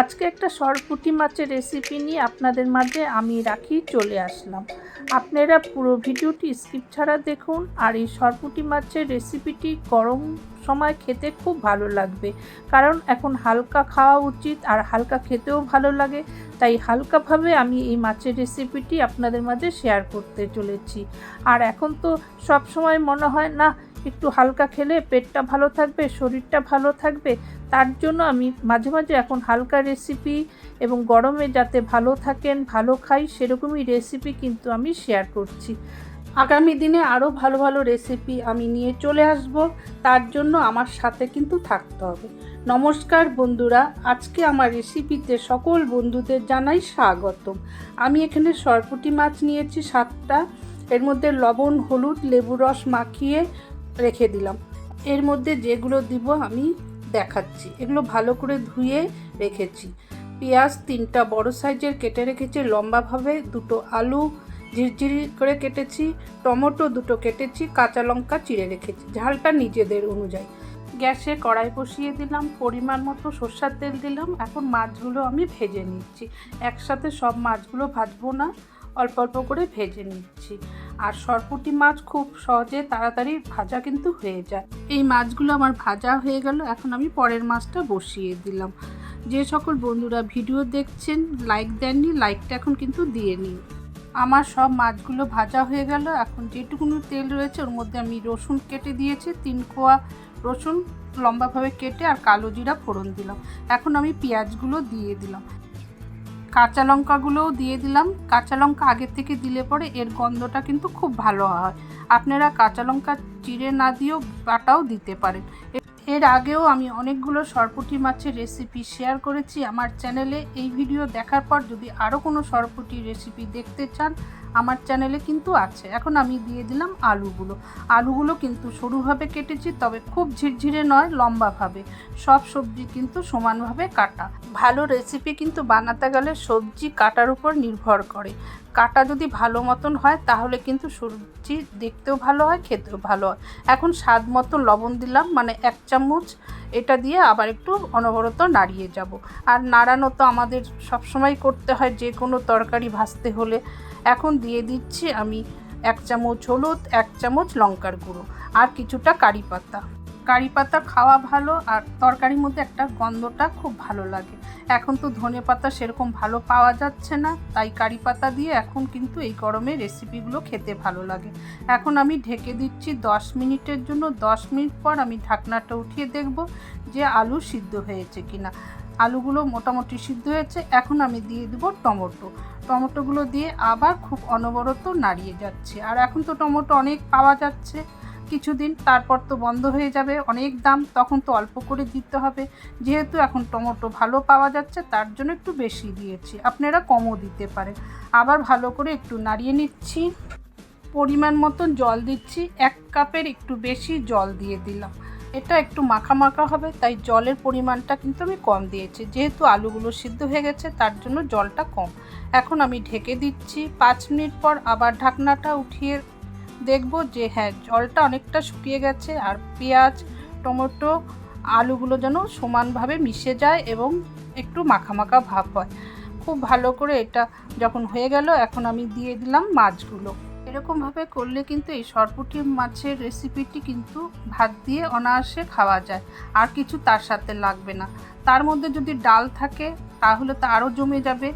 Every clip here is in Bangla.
আজকে একটা সরপুঁটি মাছের রেসিপি নিয়ে আপনাদের মাঝে আমি রাখি, চলে আসলাম। আপনারা পুরো ভিডিওটি স্কিপ ছাড়া দেখুন, আর এই সরপুঁটি মাছের রেসিপিটি গরম সময় খেতে খুব ভালো লাগবে। কারণ এখন হালকা খাওয়া উচিত, আর হালকা খেতেও ভালো লাগে। তাই হালকাভাবে আমি এই মাছের রেসিপিটি আপনাদের মাঝে শেয়ার করতে চলেছি। আর এখন তো সব সময় মনে হয় না একটু হালকা খেলে পেটটা ভালো থাকবে, শরীরটা ভালো থাকবে। তার জন্য আমি মাঝে মাঝে এখন হালকা রেসিপি এবং গরমে যাতে ভালো থাকেন, ভালো খাই, সেরকমই রেসিপি কিন্তু আমি শেয়ার করছি। আগামী দিনে আরও ভালো ভালো রেসিপি আমি নিয়ে চলে আসব, তার জন্য আমার সাথে কিন্তু থাকতে হবে। নমস্কার বন্ধুরা, আজকে আমার রেসিপিতে সকল বন্ধুদের জানাই স্বাগতম। আমি এখানে সরপুটি মাছ নিয়েছি সাতটা, এর মধ্যে লবণ, হলুদ, লেবু রস মাখিয়ে রেখে দিলাম। এর মধ্যে যেগুলো দিব আমি দেখাচ্ছি। এগুলো ভালো করে ধুয়ে রেখেছি। পেঁয়াজ তিনটা বড় সাইজের কেটে রেখেছি, লম্বাভাবে দুটো আলু ঝিরঝিরি করে কেটেছি, টমেটো দুটো কেটেছি, কাঁচা লঙ্কা চিড়ে রেখেছি। ঝালটা নিজেদের অনুযায়ী। গ্যাসে কড়াই বসিয়ে দিলাম, পরিমাণ মতো সর্ষার তেল দিলাম। এখন মাছগুলো আমি ভেজে নিচ্ছি। একসাথে সব মাছগুলো ভাজবো না। অল্প অল্প করে ভেজে নিচ্ছি। আর সরপুটি মাছ খুব সহজে তাড়াতাড়ি ভাজা কিন্তু হয়ে যায়। এই মাছগুলো আমার ভাজা হয়ে গেল, এখন আমি পরের মাছটা বসিয়ে দিলাম। যে সকল বন্ধুরা ভিডিও দেখছেন লাইক দেননি লাইকটা এখন কিন্তু দিয়ে নিন। আমার সব মাছগুলো ভাজা হয়ে গেল, এখন যেটুকুনো তেল রয়েছে ওর মধ্যে আমি রসুন কেটে দিয়েছি, তিন কোয়া রসুন লম্বাভাবে কেটে আর কালো জিরা ফোড়ন দিলাম। এখন আমি পেঁয়াজগুলো দিয়ে দিলাম। কাঁচা লঙ্কাগুলোও দিয়ে দিলাম। কাঁচা লঙ্কা আগের থেকে দিলে পরে এর গন্ধটা কিন্তু খুব ভালো হয়। আপনারা কাঁচা লঙ্কা চিড়ে না দিয়েও বাটাও দিতে পারেন। এর আগেও আমি অনেকগুলো সরপুটি মাছের রেসিপি শেয়ার করেছি। আমার চ্যানেলে এই ভিডিও দেখার পর যদি আরও কোনো সরপুটি রেসিপি দেখতে চান আমার চ্যানেলে কিন্তু আছে। এখন আমি দিয়ে দিলাম আলুগুলো। আলুগুলো কিন্তু সরুভাবে কেটেছি, তবে খুব ঝিরঝিরে নয়, লম্বাভাবে। সব সবজি কিন্তু সমানভাবে কাটা। ভালো রেসিপি কিন্তু বানাতে গেলে সবজি কাটার উপর নির্ভর করে। কাটা যদি ভালো মতন হয়, তাহলে কিন্তু সবজি দেখতেও ভালো হয়, খেতেও ভালো হয়। এখন স্বাদ মতো লবণ দিলাম মানে এক চামচ এটা দিয়ে আবার একটু অনবরত নাড়িয়ে যাব। আর নাড়ানো তো আমাদের সবসময় করতে হয়, যে কোনো তরকারি ভাজতে হলে। এখন দিয়ে দিচ্ছি আমি এক চামচ হলুদ, এক চামচ লঙ্কার গুঁড়ো, আর কিছুটা কারি পাতা। কারি পাতা খাওয়া ভালো আর তরকারির মধ্যে একটা গন্ধটা খুব ভালো লাগে। এখন তো ধনে পাতা সেরকম ভালো পাওয়া যাচ্ছে না, তাই কারি পাতা দিয়ে এখন কিন্তু এই গরমে রেসিপিগুলো খেতে ভালো লাগে। এখন আমি ঢেকে দিচ্ছি দশ মিনিটের জন্য, দশ মিনিট পর আমি ঢাকনাটা উঠিয়ে দেখব যে আলু সিদ্ধ হয়েছে কিনা। আলুগুলো মোটামুটি সিদ্ধ হয়েছে, এখন আমি দিয়ে দেবো টমেটো। টমেটোগুলো দিয়ে আবার খুব অনবরত নাড়িয়ে যাচ্ছে। আর এখন তো টমেটো অনেক পাওয়া যাচ্ছে। কিছুদিন তারপর তো বন্ধ হয়ে যাবে অনেক দাম, তখন তো অল্প করে দিতে হবে। যেহেতু এখন টমেটো ভালো পাওয়া যাচ্ছে, তার জন্য একটু বেশি দিয়েছি। আপনারা কমও দিতে পারেন। আবার ভালো করে একটু নাড়িয়ে নিচ্ছি। পরিমাণ মতন জল দিচ্ছি। এক কাপের একটু বেশি জল দিয়ে দিলাম। এটা একটু মাখা মাখা হবে, তাই জলের পরিমাণটা কিন্তু আমি কম দিয়েছি। যেহেতু আলুগুলো সিদ্ধ হয়ে গেছে, তার জন্য জলটা কম। এখন আমি ঢেকে দিচ্ছি। পাঁচ মিনিট পর আবার ঢাকনাটা উঠিয়ে দেখব যে হ্যাঁ জলটা অনেকটা শুকিয়ে গেছে আর পেঁয়াজ, টমেটো, আলুগুলো যেন সমানভাবে মিশে যায় এবং একটু মাখা মাখা ভাব হয়। খুব ভালো করে এটা যখন হয়ে গেল, এখন আমি দিয়ে দিলাম মাছগুলো। এরকমভাবে করলে কিন্তু এই সরপুটি মাছের রেসিপিটি কিন্তু ভাত দিয়ে অনায়াসে খাওয়া যায়, আর কিছু তার সাথে লাগবে না। তার মধ্যে যদি ডাল থাকে, তাহলে তো আরও জমে যাবে।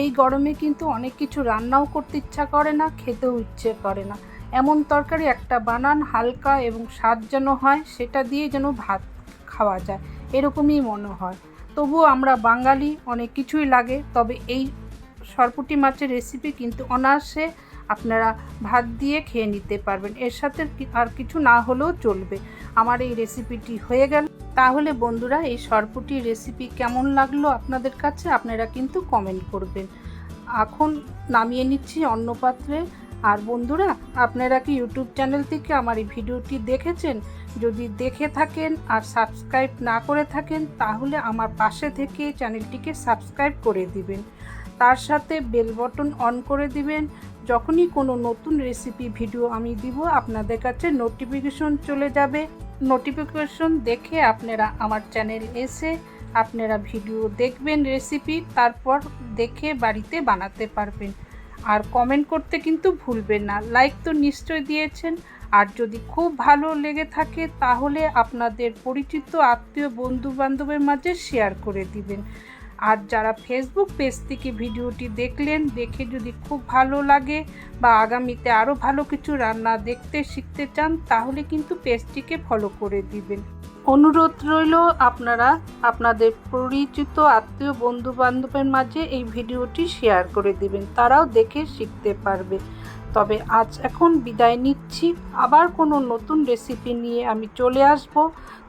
এই গরমে কিন্তু অনেক কিছু রান্নাও করতে ইচ্ছা করে না, খেতেও ইচ্ছে করে না। এমন তরকারি একটা বানান, হালকা এবং স্বাদ যেন হয়, সেটা দিয়ে যেন ভাত খাওয়া যায়। এরকমই মনে হয়। তবুও আমরা বাঙালি, অনেক কিছুই লাগে, তবে এই সরপুটি মাছের রেসিপি কিন্তু অনায়াসে আপনারা ভাত দিয়ে খেয়ে নিতে পারবেন। এর সাথে আর কিছু না হলেও চলবে। আমার এই রেসিপিটি হয়ে গেল। তাহলে বন্ধুরা, এই সরপুটি রেসিপি কেমন লাগল আপনাদের কাছে? আপনারা কিন্তু কমেন্ট করবেন। এখন নামিয়ে নিচ্ছি অন্য পাত্রে আর বন্ধুরা, আপনারা কি ইউটিউব চ্যানেল থেকে আমার এই ভিডিওটি দেখেছেন? যদি দেখে থাকেন আর সাবস্ক্রাইব না করে থাকেন, তাহলে আমার পাশে থেকে চ্যানেলটিকে সাবস্ক্রাইব করে দিবেন। তার সাথে বেল বটন অন করে দিবেন। যখনই কোনো নতুন রেসিপি ভিডিও আমি দিব, আপনাদের কাছে নোটিফিকেশন চলে যাবে। নোটিফিকেশন দেখে আপনারা আমার চ্যানেল এসে আপনারা ভিডিও দেখবেন রেসিপি তারপর দেখে বাড়িতে বানাতে পারবেন। আর কমেন্ট করতে কিন্তু ভুলবেন না। লাইক তো নিশ্চয় দিয়েছেন। আর যদি খুব ভালো লেগে থাকে, তাহলে আপনাদের পরিচিত আত্মীয় বন্ধু বান্ধবের মাঝে শেয়ার করে দিবেন। আর যারা ফেসবুক পেজ থেকে ভিডিওটি দেখলেন, দেখে যদি খুব ভালো লাগে বা আগামীতে আরও ভালো কিছু রান্না দেখতে, শিখতে চান, তাহলে কিন্তু পেজটিকে ফলো করে দিবেন। অনুরোধ রইল আপনারা আপনাদের পরিচিত আত্মীয় বন্ধু বান্ধবের মাঝে এই ভিডিওটি শেয়ার করে দিবেন। তারাও দেখে শিখতে পারবে। তবে আজ এখন বিদায় নিচ্ছি। আবার কোনো নতুন রেসিপি নিয়ে আমি চলে আসব।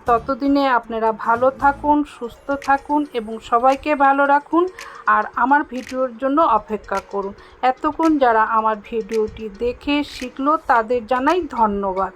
ততদিনে আপনারা ভালো থাকুন, সুস্থ থাকুন এবং সবাইকে ভালো রাখুন আর আমার ভিডিওর জন্য অপেক্ষা করুন। এতক্ষণ যারা আমার ভিডিওটি দেখে শিখলো তাদের জানাই ধন্যবাদ।